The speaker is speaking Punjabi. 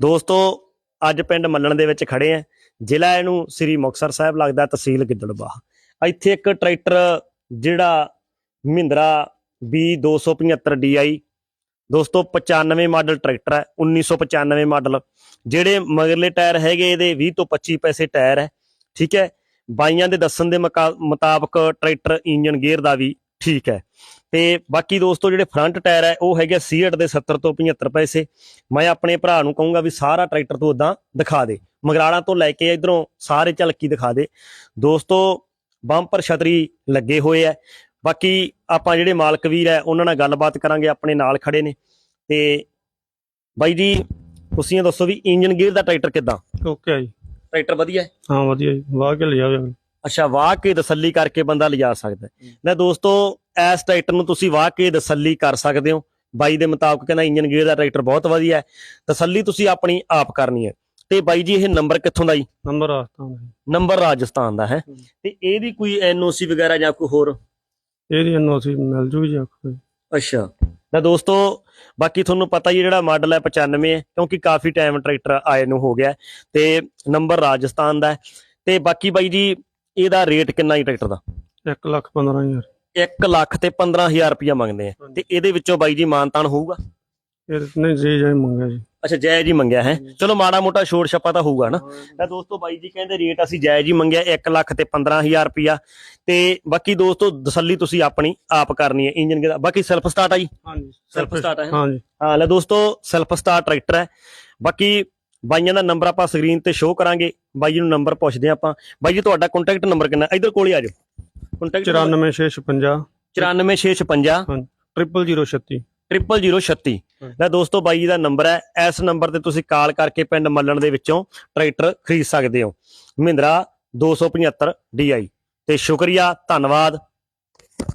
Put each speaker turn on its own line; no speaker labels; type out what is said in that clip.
ਦੋਸਤੋ, ਅੱਜ ਪਿੰਡ ਮੱਲਣ ਦੇ ਵਿੱਚ ਖੜੇ ਆ। ਜ਼ਿਲ੍ਹਾ ਇਹਨੂੰ ਸ੍ਰੀ ਮੁਕਤਸਰ ਸਾਹਿਬ ਲੱਗਦਾ ਤਹਿਸੀਲ ਗਿੱਦੜਬਾਹ। ਇੱਥੇ ਇੱਕ ਟਰੈਕਟਰ ਜਿਹੜਾ ਮਹਿੰਦਰਾ B275 DI ਦੋਸਤੋ 95 ਮਾਡਲ ਟਰੈਕਟਰ ਹੈ 1995 ਮਾਡਲ। ਜਿਹੜੇ ਮਗਰਲੇ ਟਾਇਰ ਹੈਗੇ, ਇਹਦੇ 20 ਤੋਂ 25 ਪੈਸੇ ਟਾਇਰ ਹੈ, ਠੀਕ ਹੈ? ਬਾਈਆਂ ਦੇ ਦੱਸਣ ਦੇ ਮੁਕਾ- ਮੁਤਾਬਕ ਟਰੈਕਟਰ ਇੰਜਨ ਗੇਅਰ ਦਾ ਵੀ ਠੀਕ ਹੈ। ਤੇ ਬਾਕੀ ਦੋਸਤੋ ਜਿਹੜੇ ਫਰੰਟ ਟਾਇਰ ਹੈ ਉਹ ਹੈਗੇ ਸੀਟ ਦੇ 70 ਤੋਂ 75 ਪੈਸੇ। ਮੈਂ ਆਪਣੇ ਭਰਾ ਨੂੰ ਕਹੂੰਗਾ ਵੀ ਸਾਰਾ ਟਰੈਕਟਰ ਤੋਂ ਉਦਾਂ ਦਿਖਾ ਦੇ। ਮਗਰਾਲਾਂ ਤੋਂ ਲੈ ਕੇ ਇਧਰੋਂ ਸਾਰੇ ਝਲਕੀ ਦਿਖਾ ਦੇ। ਦੋਸਤੋ ਬੰਪਰ ਛਤਰੀ ਲੱਗੇ ਹੋਏ ਐ ਬਾਕੀ ਆਪਾਂ ਜਿਹੜੇ ਮਾਲਕ ਵੀਰ ਐ ਉਹਨਾਂ ਨਾਲ ਗੱਲਬਾਤ ਕਰਾਂਗੇ ਆਪਣੇ ਨਾਲ ਖੜੇ ਨੇ। ਤੇ ਬਾਈ ਜੀ ਤੁਸੀਂ ਦੱਸੋ ਵੀ ਇੰਜਨ ਗੇਅਰ ਦਾ ਟਰੈਕਟਰ ਕਿਦਾਂ?
ਓਕੇ ਜੀ।
ਟਰੈਕਟਰ ਵਧੀਆ ਹੈ?
ਹਾਂ ਵਧੀਆ ਜੀ। ਵਾਹ ਕੇ ਲਿਆ ਜਾਵੇ
ਅੱਛਾ ਵਾਹ ਕੇ ਤਸੱਲੀ ਕਰਕੇ ਬੰਦਾ ਲਿਜਾ ਸਕਦਾ। ਲੈ ਦੋਸਤੋ ਇਸ ਟਰੈਕਟਰ ਨੂੰ ਤੁਸੀਂ ਵਾਹ ਕੇ ਤਸੱਲੀ ਕਰ ਸਕਦੇ ਹੋ। ਬਾਈ ਦੇ ਮੁਤਾਬਕ ਕਹਿੰਦਾ ਇੰਜਨ ਗੇਅਰ ਦਾ ਟਰੈਕਟਰ ਬਹੁਤ ਵਧੀਆ ਹੈ। ਤਸੱਲੀ ਤੁਸੀਂ ਆਪਣੀ ਆਪ ਕਰਨੀ ਹੈ। ਤੇ ਬਾਈ ਜੀ ਇਹ ਨੰਬਰ ਕਿੱਥੋਂ ਦਾ ਜੀ?
ਨੰਬਰ ਆਸਤਾ ਜੀ।
ਨੰਬਰ ਰਾਜਸਥਾਨ ਦਾ ਹੈ। ਤੇ ਇਹਦੀ ਕੋਈ ਐਨਓਸੀ ਵਗੈਰਾ ਜਾਂ ਕੋਈ ਹੋਰ?
ਇਹਦੀ ਐਨਓਸੀ ਮਿਲ ਜੂਗੀ ਜੀ ਜੀ।
ਅੱਛਾ। ਤਾਂ ਦੋਸਤੋ ਬਾਕੀ ਤੁਹਾਨੂੰ ਪਤਾ ਹੀ ਜਿਹੜਾ ਮਾਡਲ ਹੈ 95 ਹੈ ਕਿਉਂਕਿ ਕਾਫੀ ਟਾਈਮ ਟਰੈਕਟਰ ਆਏ ਨੂੰ ਹੋ ਗਿਆ ਤੇ ਨੰਬਰ ਰਾਜਸਥਾਨ ਦਾ ਹੈ। ਤੇ ਬਾਕੀ ਬਾਈ ਜੀ ਇਹਦਾ ਰੇਟ ਕਿੰਨਾ ਹੀ ਟਰੈਕਟਰ ਦਾ?
ਇੱਕ ਲੱਖ 15000
1 ਲੱਖ ਤੇ 15000 ਰੁਪਇਆ ਮੰਗਦੇ ਆ। ਤੇ ਇਹਦੇ ਵਿੱਚੋਂ ਬਾਈ ਜੀ ਮਾਨਤਾਨ ਹੋਊਗਾ?
ਨਹੀਂ ਜੀ ਜਾਈ ਮੰਗਿਆ ਜੀ।
ਅੱਛਾ ਜਾਇਜ਼ ਹੀ ਮੰਗਿਆ ਹੈ? ਚਲੋ ਮਾੜਾ ਮੋਟਾ ਛੋੜ ਛੱਪਾ ਤਾਂ ਹੋਊਗਾ ਨਾ। ਤਾਂ ਦੋਸਤੋ ਬਾਈ ਜੀ ਕਹਿੰਦੇ ਰੇਟ ਅਸੀਂ ਜਾਇਜ਼ ਹੀ ਮੰਗਿਆ 1 ਲੱਖ ਤੇ 15000 ਰੁਪਇਆ ਤੇ ਬਾਕੀ ਦੋਸਤੋ ਤਸੱਲੀ ਤੁਸੀਂ ਆਪਣੀ ਆਪ ਕਰਨੀ ਹੈ ਇੰਜਨ ਦਾ ਬਾਕੀ ਸੈਲਫ ਸਟਾਰਟ ਆ ਜੀ?
ਹਾਂਜੀ
Self start ਹੈ?
ਹਾਂ? ਜੀ
ਹਾਂ ਲੈ ਦੋਸਤੋ ਸੈਲਫ ਸਟਾਰਟ ਟਰੈਕਟਰ ਹੈ। ਬਾਕੀ ਬਾਈਆਂ ਦਾ ਨੰਬਰ ਆਪਾਂ ਸਕਰੀਨ ਤੇ ਸ਼ੋਅ ਕਰਾਂਗੇ। ਬਾਈ ਜੀ ਨੂੰ ਨੰਬਰ ਪੁੱਛਦੇ ਆਪਾਂ। ਬਾਈ ਜੀ ਤੁਹਾਡਾ ਕੰਟੈਕਟ ਨੰਬਰ ਕਿੰਨਾ? ਇਧਰ ਕੋਲੇ ਆ ਜਾਓ। ਕੰਟੈਕਟ
94656
94656
00036
00036
ਹਾਂ।
ਲੈ ਦੋਸਤੋ ਬਾਈ ਜੀ ਦਾ ਨੰਬਰ ਹੈ। ਇਸ ਨੰਬਰ ਤੇ ਤੁਸੀਂ ਕਾਲ ਕਰਕੇ ਪਿੰਡ ਮੱਲਣ ਦੇ ਵਿੱਚੋਂ ਟਰੈਕਟਰ ਖਰੀਦ ਸਕਦੇ ਹੋ। ਮਹਿੰਦਰਾ 275 DI ਤੇ ਸ਼ੁਕਰੀਆ ਧੰਨਵਾਦ।